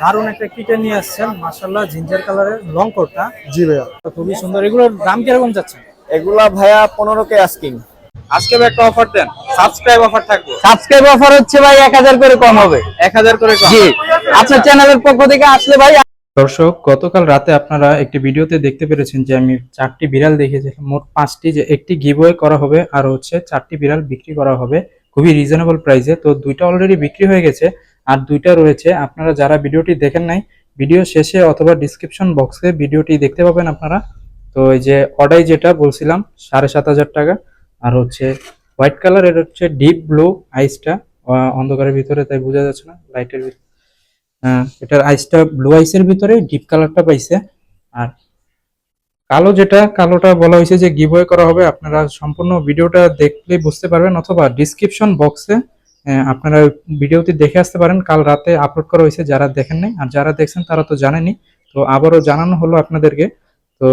দারুণ একটা কিটে নিয়ে আসছেন মাশাল্লাহ জিঞ্জার কালারের লং কোটটা জি ভাইয়া। খুবই সুন্দর। এগুলোর দাম কীরকম যাচ্ছে? এগুলা ভাইয়া পনেরো কে আস্কিং আজকে ভাই একটা অফার দেন। সাবস্ক্রাইব অফার থাকবে। সাবস্ক্রাইব অফার হচ্ছে ভাই এক হাজার করে কম হবে। এক হাজার করে কম। জি। আপনার চ্যানেলের পক্ষ থেকে আসলে ভাই দর্শক গতকাল রাতে আপনারা একটি ভিডিওতে দেখতে পেরেছেন যে আমি চারটি বিড়াল দেখিয়েছিলাম মোট পাঁচটি যে একটি গিভওয়ে করা হবে আর হচ্ছে চারটি বিড়াল বিক্রি করা হবে। খুবই রিজনেবল প্রাইসে তো দুইটা অলরেডি বিক্রি হয়ে গেছে। আর দুইটা রয়েছে। আপনারা যারা ভিডিওটি দেখেন নাই ভিডিও শেষে অথবা ডিসক্রিপশন বক্সে ভিডিওটি দেখতে পাবেন আপনারা। তো এই যে অর্ডাই যেটা বলছিলাম সাড়ে সাত হাজার টাকা। আর হচ্ছে হোয়াইট কালার এটা হচ্ছে ডিপ ব্লু আইসটা অন্ধকারের ভিতরে তাই বোঝা যাচ্ছে না লাইটের ভিতরে। আহ, এটার আইসটা ব্লু আইসের ভিতরে ডিপ কালারটা পাইছে। আর কালো যেটা কালোটা বলা হয়েছে যে গিভওয়ে করা হবে। আপনারা সম্পূর্ণ ভিডিওটা দেখলে বুঝতে পারবেন অথবা ডিসক্রিপশন বক্সে আপনারা ভিডিওটি দেখে আসতে পারেন। কাল রাতে আপলোড করা হয়েছে যারা দেখেন নাই। আর যারা দেখছেন তারা তো জানেনই। তো আবারও জানানো হলো আপনাদেরকে। তো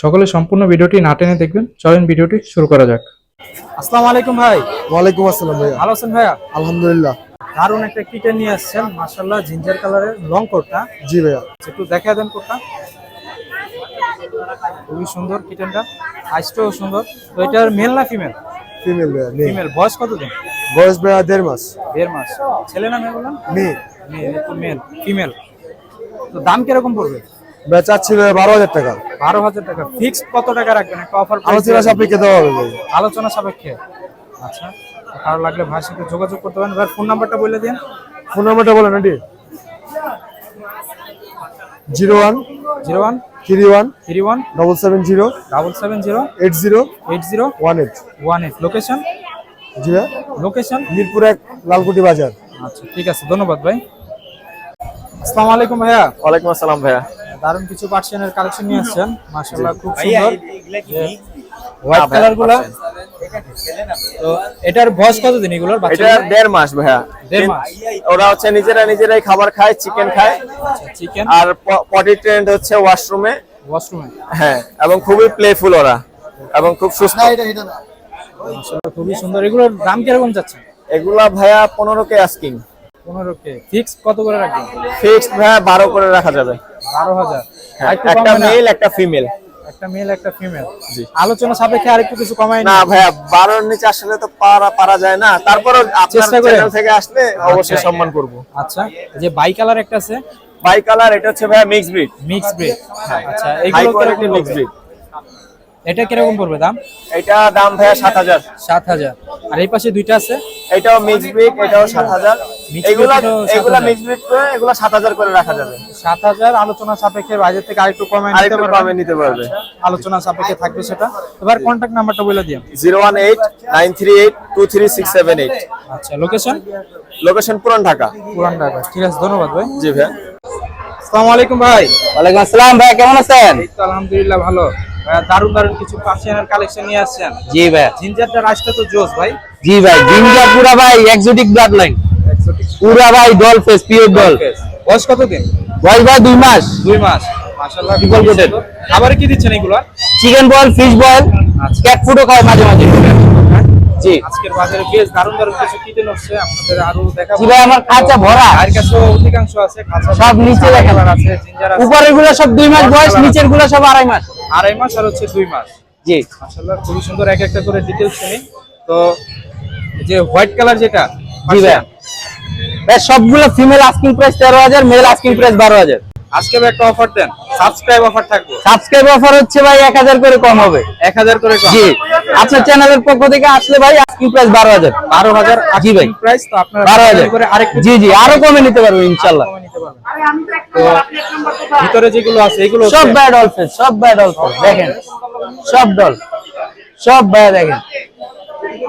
সকলে সম্পূর্ণ ভিডিওটি না টেনে দেখবেন। চলেন ভিডিওটি শুরু করা যাক। আসসালামু আলাইকুম ভাই। ওয়ালাইকুম আসসালাম ভাইয়া। ভালো আছেন ভাইয়া? আলহামদুলিল্লাহ। দারুণ একটা কিটে নিয়ে আসছেন। মাশাল্লাহ জিঞ্জার কালারের লং কোটটা। জি ভাইয়া। একটু দেখা দেন কোটটা। খুবই সুন্দর কিটেনটা। আইসটাও সুন্দর। তো এটার মেল না ফিমেল ফিমেল ভাইয়া মেয়ে ফিমেল বয়স কত দিন বয়স ভাইয়া দেড় মাস। দেড় মাস। ছেলে না মেয়ে বললেন মেয়ে। মেয়ে একটু মেল ফিমেল তো দাম কীরকম পড়বে? ভাইয়া চাচ্ছি ভাইয়া বারো হাজার টাকা। বারো হাজার টাকা। ফিক্স কত টাকা রাখবেন? একটা অফার আলোচনা সাপেক্ষে দেওয়া হবে ভাই। আলোচনা সাপেক্ষে। আচ্ছা তো কারও লাগলে ভাইয়ের সাথে যোগাযোগ করতে পারেন। ভাইয়ের ফোন নাম্বারটা বলে দিন। ফোন নাম্বারটা বলেন aunty. Zero one zero one three one three one double seven zero double seven zero eight zero eight zero one eight. One eight. Location ji location Mirpur এক লালকুটি বাজার। আচ্ছা ঠিক আছে ধন্যবাদ ভাই। আসসালামু আলাইকুম ভাইয়া। ওয়ালাইকুম আসসালাম ভাইয়া। দারুণ কিছু পার্সিয়ানের কালেকশন নিয়ে আসছেন। মাশাআল্লাহ খুব সুন্দর। হোয়াইট কালারগুলা তো এটার বয়স কত দিন এগুলোর এটা দেড় মাস ভাইয়া। দেড় মাস। ওরা হচ্ছে নিজেরা নিজেরাই খাবার খায় চিকেন খায়। চিকেন আর পটি ট্রেন্ড হচ্ছে ওয়াশরুমে ওয়াশরুমে হ্যাঁ এবং খুবই প্লেফুল ওরা এবং খুব সুস্থ। মাশাআল্লাহ খুবই সুন্দর। এগুলোর দাম কীরকম যাচ্ছে? এগুলা ভাইয়া পনেরো কে আস্কিং পনেরো কে। ফিক্স কত করে রাখবেন? ফিক্সড ভাইয়া বারো করে রাখা যাবে। বারো হাজার। হ্যাঁ, একটা মেল একটা ফিমেল একটা মেল একটা ফিমেল আলোচনা সাপেক্ষে আরেকটু কিছু কমাই না ভাইয়া বারোর নিচে আসলে তো পারা পারা যায় না। তারপরও চেষ্টা করে। থেকে আসলে অবশ্যই। সম্মান করব। আচ্ছা যে বাই কালার একটা আছে? বাই কালার এটা হচ্ছে ভাইয়া মিক্স ব্রিড মিক্স ব্রিড আচ্ছা হাই এগুলো কোয়ালিটি মিক্স ব্রিড এটা কীরকম পড়বে দাম? এটা দাম ভাইয়া সাত হাজার। সাত হাজার। আর এই পাশে দুইটা আছে? এটাও মিক্স ব্রিড এটাও সাত হাজার। এগুলা এগুলা মিক্স করে এগুলা সাত হাজার করে রাখা যাবে। সাত হাজার আলোচনা সাপেক্ষে বাজার থেকে আরেকটু কমে নিতে কমে নিতে পারবে। আলোচনা সাপেক্ষে থাকবে সেটা। এবার কন্ট্যাক্ট নাম্বারটা বলে দিন zero one eight nine three eight two three six seven eight. আচ্ছা লোকেশন লোকেশন পুরান ঢাকা। পুরান ঢাকা। ঠিক আছে ধন্যবাদ ভাই। জি ভাইয়া। আসসালামু আলাইকুম ভাই। ওয়ালাইকুম আসসালাম ভাই কেমন আছেন? এই তো আলহামদুলিল্লাহ ভালো। দারুণ দারুণ কিছু পার্সিয়ানের কালেকশন নিয়ে আসছেন। জি ভাই। জিঞ্জারটা রাশটা তো জোস ভাই। জি ভাই জিঞ্জার পুরা ভাই এক্সোটিক ব্লাড লাইন পুরা ভাই ডল ফেস পিওর ডল বয়স কত দিন বয়স ভাই দুই মাস। দুই মাস। মাশাআল্লাহ Triple coated। খাবারে কি দিচ্ছেন এগুলো? Chicken ball fish ball. Cat ফুডও খায় মাঝে মাঝে। জি। আজকের বাজারে বেশ দারুণ দারুণ কিছু কিটেন হচ্ছে আপনাদের আরও দেখাবো। জি ভাই আমার খাঁচা ভরা। আর কাছে অধিকাংশ আছে খাঁচা সব নিচে আছে জিঞ্জার আছে। উপরেরগুলো সব দুই মাস বয়স নিচেরগুলো সব আড়াই মাস। আড়াই মাস আর হচ্ছে দুই মাস। জি। মাশাআল্লাহ খুবই সুন্দর এক একটা করে ডিটেইলস শুনি। তো যে হোয়াইট কালার যেটা জি ভাই। সবগুলো ফিমেল আস্কিং প্রাইস তেরো হাজার মেল আস্কিং প্রাইস বারো হাজার। আজকে ভাই একটা অফার দেন। সাবস্ক্রাইব অফার থাকবে। সাবস্ক্রাইব অফার হচ্ছে ভাই এক হাজার করে কম হবে। এক হাজার করে কম। জি। আপনার চ্যানেলের পক্ষ থেকে আসলে ভাই আস্কিং প্রাইস বারো হাজার। বারো হাজার জি ভাই। প্রাইস তো আপনারা বারো হাজার। করে আরেকটু জি জি। আরও কমে নিতে পারব ইনশাল্লাহ। কমে নিতে পারবেন তো ভিতরে যেগুলো আছে এগুলো সব ব্যাড অলফেস সব ব্যাড অলফেস দেখেন। সব ডল সব ভাই দেখেন।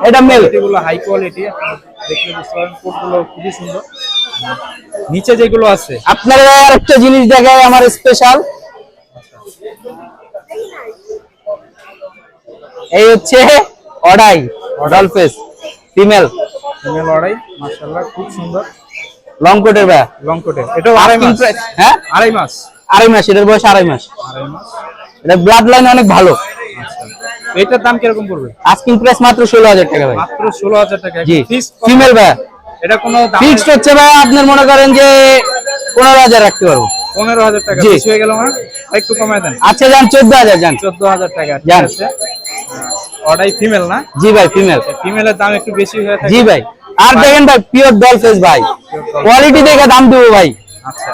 এটা মেল এগুলো হাই কোয়ালিটি দেখলে বুঝতে পারেন কোটগুলো খুবই সুন্দর। নিচে যেগুলো আছে। আপনারা আর একটা জিনিস দেখায় আমার স্পেশাল এই হচ্ছে অডাই ডলফেস ফিমেল ফিমেল লড়াই মাশাআল্লাহ খুব সুন্দর। লং কোটের ভাই। লং কোটে এটাও আড়াই মাস। হ্যাঁ? আড়াই মাস। আড়াই মাস এটার বয়স আড়াই মাস। আড়াই মাস। এটা ব্লাড লাইন অনেক ভালো। এটার দাম কীরকম পড়বে? আস্কিং প্রাইস মাত্র ষোলো হাজার টাকা ভাই। মাত্র ষোলো হাজার টাকা। জি। ফিমেল ভাই। এটা কোনো ফিক্সড হচ্ছে ভাই আপনার মনে করেন যে পনেরো হাজার রাখতে পারব। পনেরো হাজার টাকা বেশি হয়ে গেল না আর একটু কমায় দেন। আচ্ছা যান চোদ্দ হাজার যান। চোদ্দ হাজার টাকা যান। ওটাই ফিমেল না? জি ভাই ফিমেল ফিমেলের দাম একটু বেশি হয়ে থাকে। জি ভাই। আর দেখেন ভাই পিওর ডল ফেস ভাই। কোয়ালিটি দেখে দাম দেবো ভাই। আচ্ছা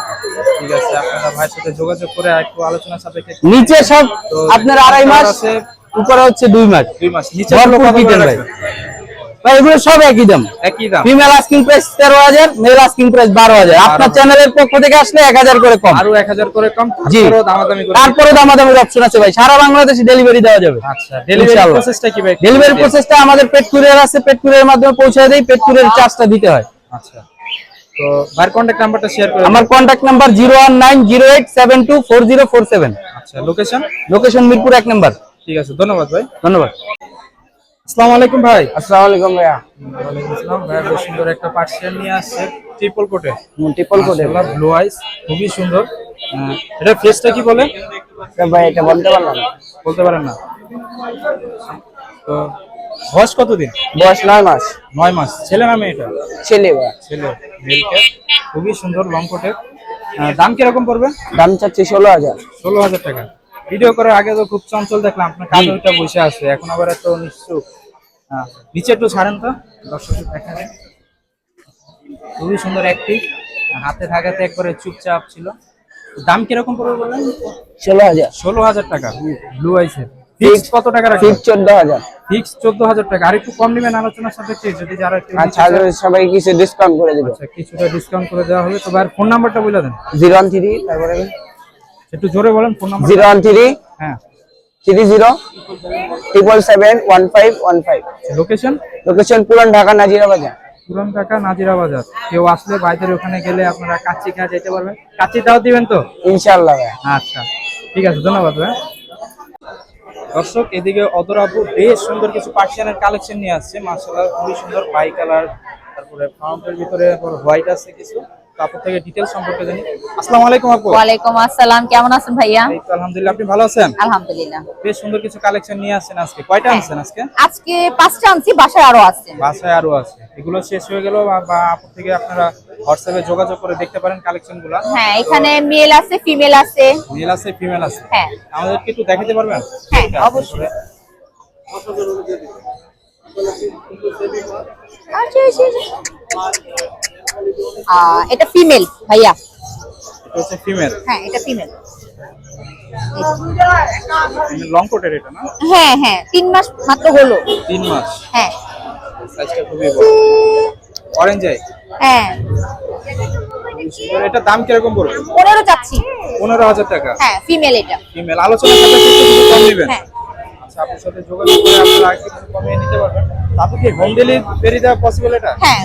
ঠিক আছে। আপনারা ভাইয়ের সাথে যোগাযোগ করে একটু আলোচনা সাপেক্ষে নিচে সব আপনার আড়াই মাস উপরে হচ্ছে দুই মাস। দুই মাস। নিচে ভাই? ভাই এগুলো সব একই দাম। একই দাম। ফিমেল আস্কিং প্রাইস তেরো হাজার মেল আস্কিং প্রাইস বারো হাজার। আপনার চ্যানেলের পক্ষ থেকে আসলে এক হাজার করে কম। আরও করে কম। দামাদামি করে। তারপরে দামাদামির অপশন আছে ভাই সারা বাংলাদেশে ডেলিভারি দেওয়া যাবে। আচ্ছা ডেলিভারি প্রসেসটা কি ভাই? ডেলিভারি প্রসেসটা আমাদের পেট কুরিয়ার আছে পেট কুরিয়ার মাধ্যমে পৌঁছে দেয় পেট কুরিয়ার চার্জটা দিতে হয়। আচ্ছা। তো ভাইয়ের কন্ট্যাক্ট নাম্বারটা শেয়ার করে আমার contact number zero one nine zero eight seven two four zero four seven আচ্ছা লোকেশন লোকেশন মিরপুর এক নাম্বার। ঠিক আছে ধন্যবাদ ভাই। ধন্যবাদ। আসসালামু আলাইকুম ভাই। আসসালামু আলাইকুম ভাইয়া। ওয়ালাইকুম আসসালাম। ভাই বেশ সুন্দর একটা পার্সিয়ান নিয়ে আসছে। ট্রিপল কোটে ট্রিপল কোডে ব্লু আইস খুবই সুন্দর। আহ, এটা ফেসটা কি বলে? ভাই এটা বলতে পারলাম না। বলতে পারেন না। তো বয়স কতদিন? বয়স নয় মাস। নয় মাস। ছেলে না মেয়ে এটা? ছেলে ভাইয়া ছেলে। মেলকে খুবই সুন্দর লং কোটের আহ, দাম কীরকম পড়বে? দাম চাচ্ছি ষোলো হাজার। ষোলো হাজার টাকা। ভিডিও করার আগে তো খুব চঞ্চল দেখলাম আপনার কাছে ওইটা বসে আছে। এখন আবার এত নিশ্চুপ হ্যাঁ, নিচে একটু ছাড়েন তো। দর্শক দেখা যায় খুবই সুন্দর একটি হাতে থাকাতে একবারে চুপচাপ ছিল। দাম কীরকম পড়বে বললেন? ষোলো হাজার। ষোলো হাজার টাকা। ব্লু আইসের ফিক্স কত টাকা রাখবেন? ফিক্স চোদ্দ হাজার। ফিক্স চোদ্দ হাজার টাকা। আর একটু কম নেবেন আলোচনার সাপেক্ষে যদি যারা সবাই কিছু ডিসকাউন্ট করে দেবো। আচ্ছা কিছুটা ডিসকাউন্ট করে দেওয়া হবে। ফোন নাম্বারটা বলে দেন। জিরো ওয়ান থ্রি তারপরে একটু জোরে বলেন phone number zero one three হ্যাঁ। Three zero triple seven one five one five location location Puran Dhaka Nazira বাজার। পুরান ঢাকা নাজিরা বাজার। কেউ আসলে ওখানে গেলে আপনারা কাচ্চি যেতে পারবেন। দিবেন তো? ইনশাল্লাহ আচ্ছা ঠিক আছে ধন্যবাদ ভাই। দর্শক এদিকে অদরাবু বেশ সুন্দর কিছু পার্সিয়ানের কালেকশন নিয়ে আসছে। মার্শাল্লাহ খুবই সুন্দর বাই কালার। তারপরে ফাউন্টের ভিতরে হোয়াইট আছে কিছু। তারপর থেকে ডিটেল সম্পর্কে জানি। আসসালামু আলাইকুম আপু। ওয়ালাইকুম আসসালাম কেমন আছেন ভাইয়া? এই তো আলহামদুলিল্লাহ আপনি ভালো আছেন? আলহামদুলিল্লাহ। বেশ সুন্দর কিছু কালেকশন নিয়ে আসছেন আজকে। কয়টা আনছেন আজকে? আজকে পাঁচটা আনছি বাসায় আরও আছে। বাসায় আরও আছে। এগুলো শেষ হয়ে গেল বা- আপু থেকে আপনারা হোয়াটসঅ্যাপে যোগাযোগ করে দেখতে পারেন কালেকশনগুলা হ্যাঁ এখানে মেল আছে ফিমেল আছে। মেল আছে ফিমেল আছে। হ্যাঁ। আমাদেরকে একটু দেখাতে পারবেন? হ্যাঁ অবশ্যই। আচ্ছা, আচ্ছা, এটা ফিমেল ভাইয়া? এটা ফিমেল হ্যাঁ এটা ফিমেল লং কোটের এটা না? হ্যাঁ হ্যাঁ তিন মাস মাত্র হলো। তিন মাস। হ্যাঁ। সাইজটা খুবই বড়। অরেঞ্জ আই হ্যাঁ। এটা দাম কীরকম পড়বে? পনেরো চাচ্ছি। পনেরো টাকা। হ্যাঁ ফিমেল এটা। ফিমেল আলোচনা একটু কম নেবেন। হ্যাঁ। আচ্ছা সাথে যোগাযোগ করে আপনারা একটু কিছু কমিয়ে নিতে পারবেন। কি হোম ডেলিভারি দেওয়া পসিবল এটা? হ্যাঁ।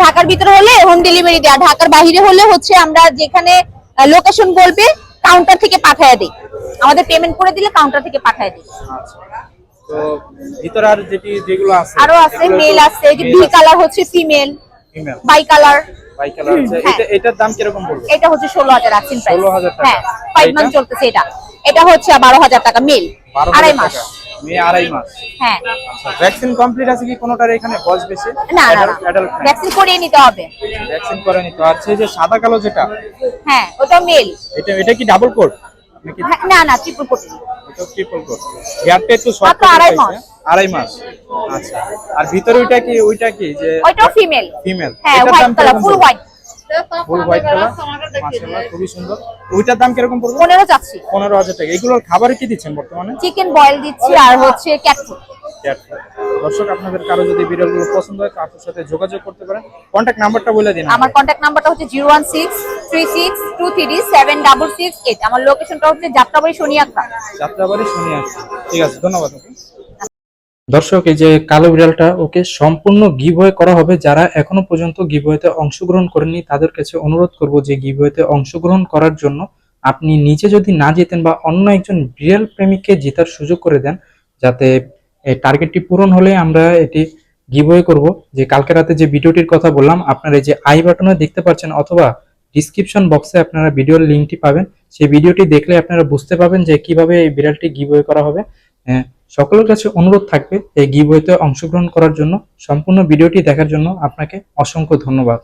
ঢাকার ভিতরে হলে হোম ডেলিভারি দেয়া ঢাকার বাইরে হলে হচ্ছে আমরা যেখানে লোকেশন বলবে কাউন্টার থেকে পাঠায় দিই। আমাদের পেমেন্ট করে দিলে কাউন্টার থেকে পাঠায় দিই। আচ্ছা। তো ভিতরে আর যেটি যেগুলো আছে আরও আছে মেল আছে যে কালার হচ্ছে female female bicolour bicolour আছে। এটা এটার দাম কীরকম পড়বে? এটা হচ্ছে ষোলো হাজার আছেন 16,000 টাকা। হ্যাঁ ফাইভ এটা? মান্থ চলতেছে এটা। এটা হচ্ছে বারো হাজার টাকা মেল আড়াই মাস। মেয়ে আড়াই মাস। হ্যাঁ। আচ্ছা ভ্যাকসিন কমপ্লিট আছে কি কোনোটার এখানে? বয়স বেশি? না ভ্যাকসিন করিয়ে নিতে হবে। ভ্যাকসিন করেনি তো আর যে সাদা কালো যেটা হ্যাঁ ওটা মেল। এটা এটা কি ডাবল কোট না না ট্রিপল কোটি এটা ট্রিপল কোট হেয়ারটা একটু শর্ট আড়াই মাস। আড়াই মাস। আচ্ছা। আর ভিতরে ওইটা কি ওইটা কি যে ওইটাও ফিমেল ফিমেল হ্যাঁ white colour full white full white colour. মাশাআল্লাহ খুবই সুন্দর। ওইটার দাম কীরকম পড়বে? চাচ্ছি। টাকা। এগুলোর খাবারে কি দিচ্ছেন বর্তমানে? চিকেন বয়েল দিচ্ছি আর হচ্ছে। দর্শক আপনাদের কারও যদি পছন্দ হয় সাথে যোগাযোগ করতে পারেন। কন্ট্যাক্ট নাম্বারটা বলে দিন আমার কন্ট্যাক্ট নাম্বারটা হচ্ছে zero one six three six two three seven double six eight. আমার লোকেশনটা হচ্ছে যাত্রাবাড়ি আসছি ঠিক আছে ধন্যবাদ। দর্শক এই যে কালো বিড়ালটা ওকে সম্পূর্ণ গিভওয়ে করা হবে। যারা এখনও পর্যন্ত গিভওয়েতে অংশগ্রহণ করেননি তাদের কাছে অনুরোধ করব যে গিভওয়েতে অংশগ্রহণ করার জন্য আপনি নিজে যদি না জেতেন বা অন্য একজন বিড়াল প্রেমিককে জেতার সুযোগ করে দেন যাতে টার্গেটটি পূরণ হলে আমরা এটি গিভওয়ে করব। যে কালকে রাতে যে ভিডিওটির কথা বললাম আপনারা এই যে আই বাটনে দেখতে পাচ্ছেন অথবা ডিসক্রিপশন বক্সে আপনারা ভিডিওর লিঙ্কটি পাবেন। সেই ভিডিওটি দেখলে আপনারা বুঝতে পারবেন যে কীভাবে এই বিড়ালটি গিভওয়ে করা হবে। আহ, সকলের কাছে অনুরোধ থাকবে এই গিভওয়েতে অংশগ্রহণ করার জন্য। সম্পূর্ণ ভিডিওটি দেখার জন্য আপনাকে অসংখ্য ধন্যবাদ।